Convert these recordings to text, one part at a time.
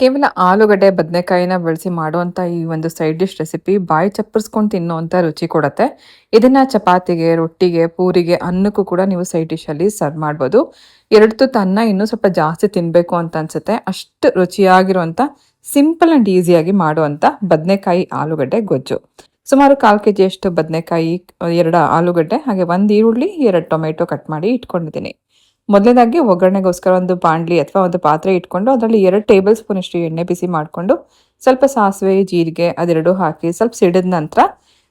ಕೇವಲ ಆಲೂಗಡ್ಡೆ, ಬದನೆಕಾಯಿನ ಬಳಸಿ ಮಾಡುವಂಥ ಈ ಒಂದು ಸೈಡ್ ಡಿಶ್ ರೆಸಿಪಿ ಬಾಯಿ ಚಪ್ಪರಿಸ್ಕೊಂಡು ತಿನ್ನುವಂಥ ರುಚಿ ಕೊಡುತ್ತೆ. ಇದನ್ನು ಚಪಾತಿಗೆ, ರೊಟ್ಟಿಗೆ, ಪೂರಿಗೆ, ಅನ್ನಕ್ಕೂ ಕೂಡ ನೀವು ಸೈಡ್ ಡಿಶಲ್ಲಿ ಸರ್ವ್ ಮಾಡ್ಬೋದು. ಎರಡು ತುತ್ತು ಅನ್ನ ಇನ್ನೂ ಸ್ವಲ್ಪ ಜಾಸ್ತಿ ತಿನ್ನಬೇಕು ಅಂತ ಅನ್ಸುತ್ತೆ. ಅಷ್ಟು ರುಚಿಯಾಗಿರುವಂಥ ಸಿಂಪಲ್ ಆ್ಯಂಡ್ ಈಸಿಯಾಗಿ ಮಾಡುವಂಥ ಬದನೆಕಾಯಿ, ಆಲೂಗಡ್ಡೆ, ಗೊಜ್ಜು. ಸುಮಾರು ಕಾಲು ಕೆ ಜಿಯಷ್ಟು ಬದನೆಕಾಯಿ, ಎರಡು ಆಲೂಗಡ್ಡೆ, ಹಾಗೆ ಒಂದು ಈರುಳ್ಳಿ, ಎರಡು ಟೊಮೆಟೊ ಕಟ್ ಮಾಡಿ ಇಟ್ಕೊಂಡಿದ್ದೀನಿ. ಮೊದಲನೇದಾಗಿ ಒಗ್ಗರಣೆಗೋಸ್ಕರ ಒಂದು ಬಾಣಲಿ ಅಥವಾ ಒಂದು ಪಾತ್ರೆ ಇಟ್ಕೊಂಡು ಅದರಲ್ಲಿ ಎರಡು ಟೇಬಲ್ ಸ್ಪೂನ್ ಇಷ್ಟು ಎಣ್ಣೆ ಬಿಸಿ ಮಾಡಿಕೊಂಡು ಸ್ವಲ್ಪ ಸಾಸಿವೆ, ಜೀರಿಗೆ ಅದೆರಡು ಹಾಕಿ ಸ್ವಲ್ಪ ಸಿಡಿದ ನಂತರ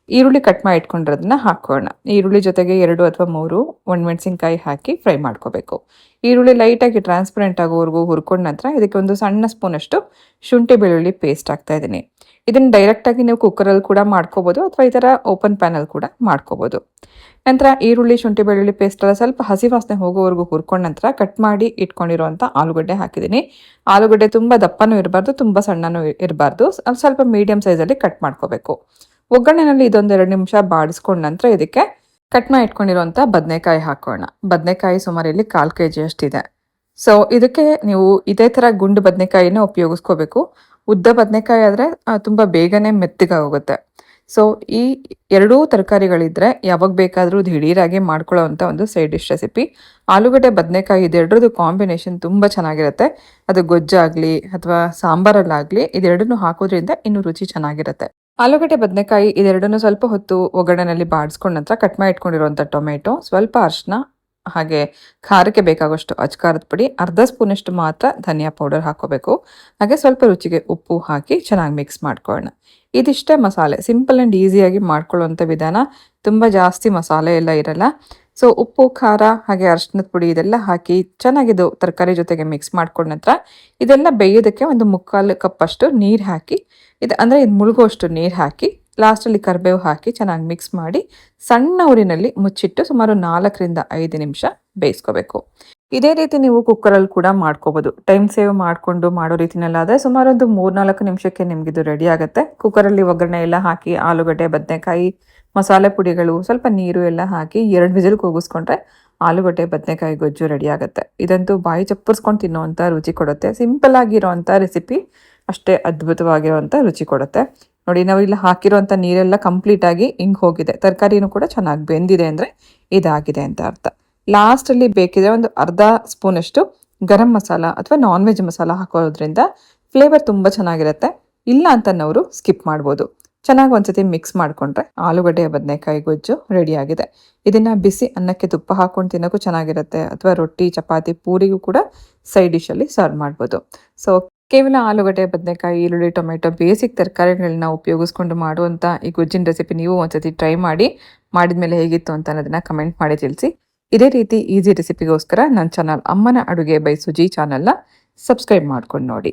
ಈರುಳ್ಳಿ ಕಟ್ ಮಾಡಿ ಇಟ್ಕೊಂಡಿರೋದನ್ನ ಹಾಕೋಣ. ಈರುಳ್ಳಿ ಜೊತೆಗೆ ಎರಡು ಅಥವಾ ಮೂರು ಒಣಮೆಣಸಿನ್ಕಾಯಿ ಹಾಕಿ ಫ್ರೈ ಮಾಡ್ಕೋಬೇಕು. ಈರುಳ್ಳಿ ಲೈಟಾಗಿ ಟ್ರಾನ್ಸ್ಪರೆಂಟ್ ಆಗೋವರೆಗೂ ಹುರ್ಕೊಂಡ ನಂತರ ಇದಕ್ಕೆ ಒಂದು ಸಣ್ಣ ಸ್ಪೂನಷ್ಟು ಶುಂಠಿ ಬೆಳ್ಳುಳ್ಳಿ ಪೇಸ್ಟ್ ಹಾಕ್ತಾ ಇದ್ದೀನಿ. ಇದನ್ನು ಡೈರೆಕ್ಟಾಗಿ ನೀವು ಕುಕ್ಕರಲ್ಲಿ ಕೂಡ ಮಾಡ್ಕೋಬೋದು ಅಥವಾ ಈ ಥರ ಓಪನ್ ಪ್ಯಾನಲ್ಲಿ ಕೂಡ ಮಾಡ್ಕೋಬೋದು. ನಂತರ ಈರುಳ್ಳಿ, ಶುಂಠಿ, ಬೆಳ್ಳುಳ್ಳಿ ಪೇಸ್ಟ್ ಎಲ್ಲ ಸ್ವಲ್ಪ ಹಸಿ ವಾಸನೆ ಹೋಗೋವರೆಗೂ ಹುರ್ಕೊಂಡ ನಂತರ ಕಟ್ ಮಾಡಿ ಇಟ್ಕೊಂಡಿರುವಂಥ ಆಲೂಗಡ್ಡೆ ಹಾಕಿದ್ದೀನಿ. ಆಲೂಗಡ್ಡೆ ತುಂಬ ದಪ್ಪನೂ ಇರಬಾರ್ದು, ತುಂಬ ಸಣ್ಣನೂ ಇರಬಾರ್ದು. ಸ್ವಲ್ಪ ಮೀಡಿಯಂ ಸೈಜಲ್ಲಿ ಕಟ್ ಮಾಡ್ಕೋಬೇಕು. ಒಗ್ಗರಣೆನಲ್ಲಿ ಇದೊಂದೆರಡು ನಿಮಿಷ ಬಾಡಿಸ್ಕೊಂಡ ನಂತರ ಇದಕ್ಕೆ ಕಟ್ ಮಾಡಿ ಇಟ್ಕೊಂಡಿರುವಂಥ ಬದನೆಕಾಯಿ ಹಾಕೋಣ. ಬದನೆಕಾಯಿ ಸುಮಾರು ಇಲ್ಲಿ ಕಾಲು ಕೆ ಜಿ ಅಷ್ಟಿದೆ ಸೊ ಇದಕ್ಕೆ ನೀವು ಇದೇ ಥರ ಗುಂಡು ಬದನೆಕಾಯಿನ ಉಪಯೋಗಿಸ್ಕೋಬೇಕು. ಉದ್ದ ಬದನೆಕಾಯಿ ಆದರೆ ತುಂಬ ಬೇಗನೆ ಮೆತ್ತಗಾಗೋಗುತ್ತೆ. ಸೊ ಈ ಎರಡೂ ತರಕಾರಿಗಳಿದ್ರೆ ಯಾವಾಗ ಬೇಕಾದರೂ ದಿಢೀರಾಗಿ ಮಾಡ್ಕೊಳ್ಳೋ ಅಂಥ ಒಂದು ಸೈಡ್ ಡಿಶ್ ರೆಸಿಪಿ ಆಲೂಗಡ್ಡೆ ಬದನೆಕಾಯಿ ಇದೆರಡರದ್ದು ಕಾಂಬಿನೇಷನ್ ತುಂಬ ಚೆನ್ನಾಗಿರುತ್ತೆ. ಅದು ಗೊಜ್ಜಾಗಲಿ ಅಥವಾ ಸಾಂಬಾರಲ್ಲಾಗಲಿ ಇದೆರಡನ್ನೂ ಹಾಕೋದ್ರಿಂದ ಇನ್ನೂ ರುಚಿ ಚೆನ್ನಾಗಿರುತ್ತೆ. ಆಲೂಗಡ್ಡೆ ಬದನೆಕಾಯಿ ಇದೆರಡನ್ನೂ ಸ್ವಲ್ಪ ಹೊತ್ತು ಒಗ್ಗರಣೆಯಲ್ಲಿ ಬಾಡಿಸ್ಕೊಂಡ ನಂತರ ಕಟ್ ಮಾಡಿ ಇಟ್ಕೊಂಡಿರುವಂಥ ಟೊಮೆಟೊ, ಸ್ವಲ್ಪ ಅರ್ಶಿನ ಹಾಗೆ ಖಾರಕ್ಕೆ ಬೇಕಾಗುವಷ್ಟು ಅಚ್ಕಾರದ ಪುಡಿ, ಅರ್ಧ ಸ್ಪೂನಷ್ಟು ಮಾತ್ರ ಧನಿಯಾ ಪೌಡರ್ ಹಾಕೋಬೇಕು ಹಾಗೆ ಸ್ವಲ್ಪ ರುಚಿಗೆ ಉಪ್ಪು ಹಾಕಿ ಚೆನ್ನಾಗಿ ಮಿಕ್ಸ್ ಮಾಡ್ಕೊಳ್ಳೋಣ. ಇದಿಷ್ಟೇ ಮಸಾಲೆ, ಸಿಂಪಲ್ ಆ್ಯಂಡ್ ಈಸಿಯಾಗಿ ಮಾಡ್ಕೊಳ್ಳುವಂಥ ವಿಧಾನ. ತುಂಬ ಜಾಸ್ತಿ ಮಸಾಲೆ ಎಲ್ಲ ಇರಲ್ಲ. ಸೊ ಉಪ್ಪು, ಖಾರ, ಹಾಗೆ ಅರ್ಶಿನದ ಪುಡಿ ಇದೆಲ್ಲ ಹಾಕಿ ಚೆನ್ನಾಗಿದ್ದು ತರಕಾರಿ ಜೊತೆಗೆ ಮಿಕ್ಸ್ ಮಾಡ್ಕೊಂಡ ನಂತರ ಇದೆಲ್ಲ ಬೇಯೋದಕ್ಕೆ ಒಂದು ಮುಕ್ಕಾಲು ಕಪ್ಪಷ್ಟು ನೀರು ಹಾಕಿ, ಇದು ಅಂದರೆ ಇದು ಮುಳುಗುವಷ್ಟು ನೀರು ಹಾಕಿ ಲಾಸ್ಟಲ್ಲಿ ಕರಿಬೇವು ಹಾಕಿ ಚೆನ್ನಾಗಿ ಮಿಕ್ಸ್ ಮಾಡಿ ಸಣ್ಣ ಊರಿನಲ್ಲಿ ಮುಚ್ಚಿಟ್ಟು ಸುಮಾರು ನಾಲ್ಕರಿಂದ ಐದು ನಿಮಿಷ ಬೇಯಿಸ್ಕೋಬೇಕು. ಇದೇ ರೀತಿ ನೀವು ಕುಕ್ಕರಲ್ಲಿ ಕೂಡ ಮಾಡ್ಕೋಬೋದು. ಟೈಮ್ ಸೇವ್ ಮಾಡಿಕೊಂಡು ಮಾಡೋ ರೀತಿನಲ್ಲಾದರೆ ಸುಮಾರು ಒಂದು ಮೂರ್ನಾಲ್ಕು ನಿಮಿಷಕ್ಕೆ ನಿಮಗಿದು ರೆಡಿ ಆಗುತ್ತೆ. ಕುಕ್ಕರಲ್ಲಿ ಒಗ್ಗರಣೆ ಎಲ್ಲ ಹಾಕಿ, ಆಲೂಗಡ್ಡೆ, ಬದನೆಕಾಯಿ, ಮಸಾಲೆ ಪುಡಿಗಳು, ಸ್ವಲ್ಪ ನೀರು ಎಲ್ಲ ಹಾಕಿ ಎರಡು ವಿಸಿಲ್ ಕೂಗಿಸ್ಕೊಂಡ್ರೆ ಆಲೂಗಡ್ಡೆ, ಬದನೆಕಾಯಿ, ಗೊಜ್ಜು ರೆಡಿ ಆಗುತ್ತೆ. ಇದಂತೂ ಬಾಯಿ ಚಪ್ಪರ್ಸ್ಕೊಂಡು ತಿನ್ನುವಂಥ ರುಚಿ ಕೊಡುತ್ತೆ. ಸಿಂಪಲ್ ಆಗಿರೋವಂಥ ರೆಸಿಪಿ ಅಷ್ಟೇ ಅದ್ಭುತವಾಗಿರುವಂಥ ರುಚಿ ಕೊಡುತ್ತೆ. ನೋಡಿ, ನಾವು ಇಲ್ಲಿ ಹಾಕಿರುವಂಥ ನೀರೆಲ್ಲ ಕಂಪ್ಲೀಟ್ ಆಗಿ ಹಿಂಗೆ ಹೋಗಿದೆ. ತರಕಾರಿನೂ ಕೂಡ ಚೆನ್ನಾಗಿ ಬೆಂದಿದೆ ಅಂದರೆ ಇದಾಗಿದೆ ಅಂತ ಅರ್ಥ. ಲಾಸ್ಟಲ್ಲಿ ಬೇಕಿದ್ರೆ ಒಂದು ಅರ್ಧ ಸ್ಪೂನಷ್ಟು ಗರಂ ಮಸಾಲ ಅಥವಾ ನಾನ್ ವೆಜ್ ಮಸಾಲ ಹಾಕೋದ್ರಿಂದ ಫ್ಲೇವರ್ ತುಂಬ ಚೆನ್ನಾಗಿರುತ್ತೆ. ಇಲ್ಲ ಅಂತನವರು ಸ್ಕಿಪ್ ಮಾಡ್ಬೋದು. ಚೆನ್ನಾಗಿ ಒಂದ್ಸತಿ ಮಿಕ್ಸ್ ಮಾಡಿಕೊಂಡ್ರೆ ಆಲೂಗಡ್ಡೆ, ಬದನೆಕಾಯಿ, ಗೊಜ್ಜು ರೆಡಿಯಾಗಿದೆ ಇದನ್ನು ಬಿಸಿ ಅನ್ನಕ್ಕೆ ತುಪ್ಪ ಹಾಕೊಂಡು ತಿನ್ನೋಕ್ಕೂ ಚೆನ್ನಾಗಿರುತ್ತೆ. ಅಥವಾ ರೊಟ್ಟಿ, ಚಪಾತಿ ಪೂರಿಗೂ ಕೂಡ ಸೈಡ್ ಡಿಶಲ್ಲಿ ಸರ್ವ್ ಮಾಡ್ಬೋದು. ಸೊ ಕೇವಲ ಆಲೂಗಡ್ಡೆ, ಬದನೆಕಾಯಿ, ಈರುಳ್ಳಿ, ಟೊಮೆಟೊ, ಬೇಸಿಕ್ ತರಕಾರಿಗಳನ್ನ ಉಪಯೋಗಿಸ್ಕೊಂಡು ಮಾಡುವಂಥ ಈ ಗೊಜ್ಜಿನ ರೆಸಿಪಿ ನೀವು ಒಂದ್ಸತಿ ಟ್ರೈ ಮಾಡಿ ಮಾಡಿದ ಮೇಲೆ ಹೇಗಿತ್ತು ಅಂತ ಅನ್ನೋದನ್ನ ಕಮೆಂಟ್ ಮಾಡಿ ತಿಳಿಸಿ. ಇದೇ ರೀತಿ ಈಸಿ ರೆಸಿಪಿಗೋಸ್ಕರ ನನ್ನ ಚಾನಲ್ ಅಮ್ಮನ ಅಡುಗೆ ಬೈ ಸುಜಿ ಚಾನಲ್ನ ಸಬ್ಸ್ಕ್ರೈಬ್ ಮಾಡ್ಕೊಂಡು ನೋಡಿ.